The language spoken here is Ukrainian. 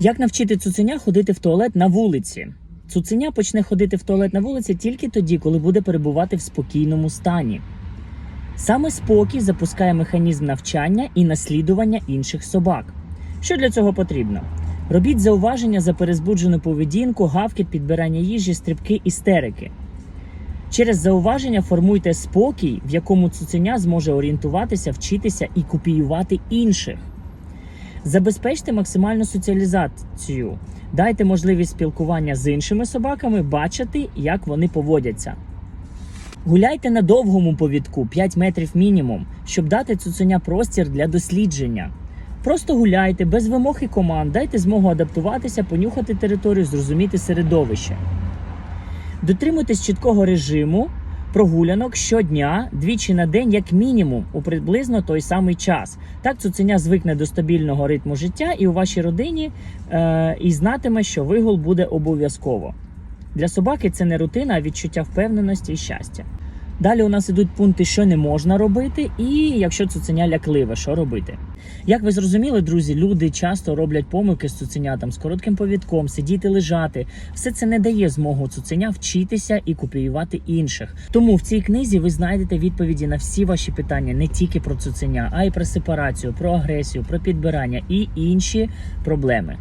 Як навчити цуценя ходити в туалет на вулиці? Цуценя почне ходити в туалет на вулиці тільки тоді, коли буде перебувати в спокійному стані. Саме спокій запускає механізм навчання і наслідування інших собак. Що для цього потрібно? Робіть зауваження за перезбуджену поведінку, гавкіт, підбирання їжі, стрибки, істерики. Через зауваження формуйте спокій, в якому цуценя зможе орієнтуватися, вчитися і копіювати інших. Забезпечте максимальну соціалізацію. Дайте можливість спілкування з іншими собаками, бачити, як вони поводяться. Гуляйте на довгому повідку 5 метрів мінімум, щоб дати цуценя простір для дослідження. Просто гуляйте без вимог і команд, дайте змогу адаптуватися, понюхати територію, зрозуміти середовище. Дотримуйтесь чіткого режиму прогулянок щодня, двічі на день, як мінімум, у приблизно той самий час. Так цуценя звикне до стабільного ритму життя і у вашій родині е, і знатиме, що вигул буде обов'язково. Для собаки це не рутина, а відчуття впевненості і щастя. Далі у нас ідуть пункти, що не можна робити, і якщо цуценя лякливе, що робити. Як ви зрозуміли, друзі, люди часто роблять помилки з цуценятам з коротким повідком, сидіти, лежати. Все це не дає змогу цуценя вчитися і копіювати інших. Тому в цій книзі ви знайдете відповіді на всі ваші питання не тільки про цуценя, а й про сепарацію, про агресію, про підбирання і інші проблеми.